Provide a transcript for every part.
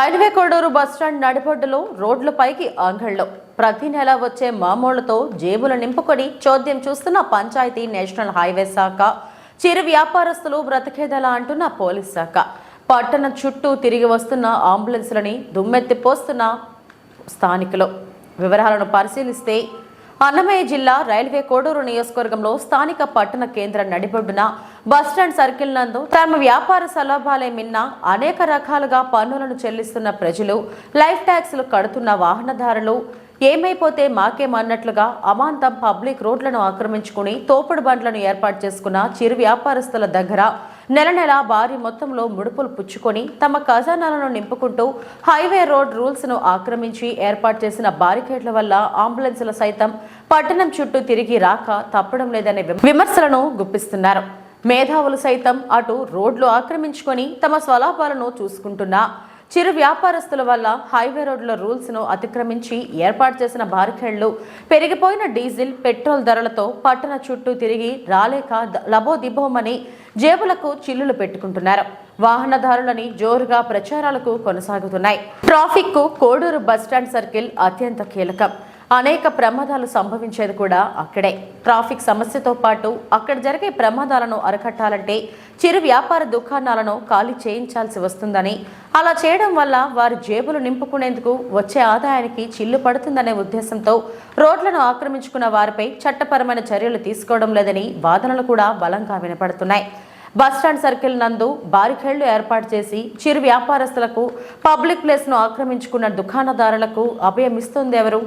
Railway Koduru bus stand నడిబొడ్డులో రోడ్లపైకి ఆంఘళ్ళు ప్రతి నెల వచ్చే మామూళ్ళతో జేబులు నింపుకొని చోద్యం చూస్తున్న పంచాయతీ నేషనల్ హైవే శాఖ. చిరు వ్యాపారస్తులు బ్రతికేదలా అంటున్న పోలీస్ శాఖ. పట్టణం చుట్టూ తిరిగి వస్తున్న అంబులెన్సులని దుమ్మెత్తి పోస్తున్న స్థానికులు. వివరాలను పరిశీలిస్తే అన్నమయ్య జిల్లా రైల్వే కోడూరు నియోజకవర్గంలో స్థానిక పట్టణ కేంద్ర నడిబొడ్డున బస్టాండ్ సర్కిల్ నందు తమ వ్యాపార సలాభాలే మిన్న అనేక రకాలుగా పన్నులను చెల్లిస్తున్న ప్రజలు లైఫ్ ట్యాక్స్లు కడుతున్న వాహనదారులు. ఏమైపోతే మాకేమన్నట్లుగా అమాంతం పబ్లిక్ రోడ్లను ఆక్రమించుకుని తోపుడు బండ్లను ఏర్పాటు చేసుకున్న చిరు వ్యాపారస్తుల దగ్గర నెల నెల భారీ మొత్తంలో ముడుపులు పుచ్చుకొని తమ ఖజానాలను నింపుకుంటూ హైవే రోడ్ రూల్స్ను ఆక్రమించి ఏర్పాటు చేసిన బారికేడ్ల వల్ల అంబులెన్సుల సైతం పట్టణం చుట్టూ తిరిగి రాక తప్పడం లేదనే విమర్శలను గుప్పిస్తున్నారు. మేధావులు సైతం అటు రోడ్లు ఆక్రమించుకొని తమ స్వలాభాలను చూసుకుంటున్నా. చిరు వ్యాపారస్తుల వల్ల హైవే రోడ్ల రూల్స్ను అతిక్రమించి ఏర్పాటు చేసిన బారికేళ్ళు పెరిగిపోయిన డీజిల్ పెట్రోల్ ధరలతో పట్టణ చుట్టూ తిరిగి రాలేక లబోదిబోమని జేబులకు చిల్లులు పెట్టుకుంటున్నారు. వాహనదారులని జోరుగా ప్రచారాలకు కొనసాగుతున్నాయి. ట్రాఫిక్కు కోడూరు బస్టాండ్ సర్కిల్ అత్యంత కీలకం. అనేక ప్రమాదాలు సంభవించేది కూడా అక్కడే. ట్రాఫిక్ సమస్యతో పాటు అక్కడ జరిగే ప్రమాదాలను అరికట్టాలంటే చిరు వ్యాపార దుకాణాలను ఖాళీ చేయించాల్సి వస్తుందని అలా చేయడం వల్ల వారి జేబులు నింపుకునేందుకు వచ్చే ఆదాయానికి చిల్లు పడుతుందనే ఉద్దేశంతో రోడ్లను ఆక్రమించుకున్న వారిపై చట్టపరమైన చర్యలు తీసుకోవడం లేదని వాదనలు కూడా బలంగా వినపడుతున్నాయి. బస్టాండ్ సర్కిల్ నందు బారికేళ్ళు ఏర్పాటు చేసి చిరు వ్యాపారస్తులకు పబ్లిక్ ప్లేస్ను ఆక్రమించుకున్న దుకాణదారులకు అభయమిస్తుంది ఎవరు?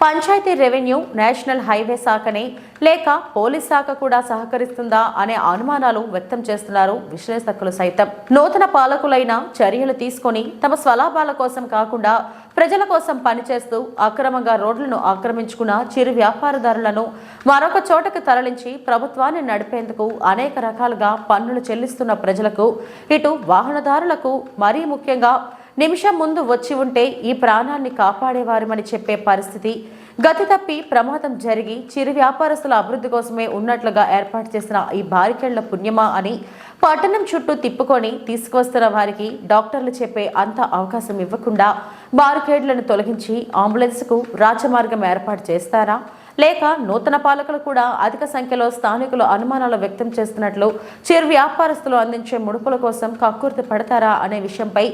పంచాయతీ రెవెన్యూ నేషనల్ హైవే శాఖనే లేక పోలీస్ శాఖ కూడా సహకరిస్తుందా అనే అనుమానాలు వ్యక్తం చేస్తున్నారు విశ్లేషకులు సైతం. నూతన పాలకులైన చర్యలు తీసుకొని తమ స్వలాభాల కోసం కాకుండా ప్రజల కోసం పనిచేస్తూ అక్రమంగా రోడ్లను ఆక్రమించుకున్న చిరు వ్యాపారదారులను మరొక చోటకు తరలించి ప్రభుత్వాన్ని నడిపేందుకు అనేక రకాలుగా పన్నులు చెల్లిస్తున్న ప్రజలకు ఇటు వాహనదారులకు మరీ ముఖ్యంగా నిమిషం ముందు వచ్చి ఉంటే ఈ ప్రాణాన్ని కాపాడేవారమని చెప్పే పరిస్థితి. గతి తప్పి ప్రమాదం జరిగి చిరు వ్యాపారస్తుల అభివృద్ధి కోసమే ఉన్నట్లుగా ఏర్పాటు చేసిన ఈ బారికేళ్ళ పుణ్యమా అని పట్టణం చుట్టూ తిప్పుకొని తీసుకువస్తున్న వారికి డాక్టర్లు చెప్పే అంత అవకాశం ఇవ్వకుండా బారికేడ్లను తొలగించి అంబులెన్స్కు రాజమార్గం ఏర్పాటు చేస్తారా? లేక నూతన పాలకులు కూడా అధిక సంఖ్యలో స్థానికులు అనుమానాలు వ్యక్తం చేస్తున్నట్లు చిరు వ్యాపారస్తులు అందించే ముడుపుల కోసం కక్కుర్తి పడతారా అనే విషయంపై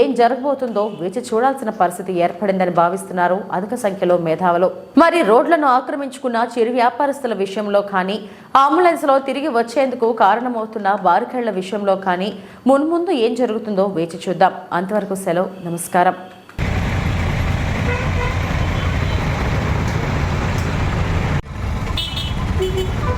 ఏం జరగబోతుందో వేచి చూడాల్సిన పరిస్థితి ఏర్పడిందని భావిస్తున్నారు అధిక సంఖ్యలో మేధావులు. మరి రోడ్లను ఆక్రమించుకున్న చిరు వ్యాపారస్తుల విషయంలో కానీ అంబులెన్స్లో తిరిగి వచ్చేందుకు కారణమవుతున్న బారికేళ్ళ విషయంలో కానీ మున్ముందు ఏం జరుగుతుందో వేచి చూద్దాం. అంతవరకు సెలవు. నమస్కారం.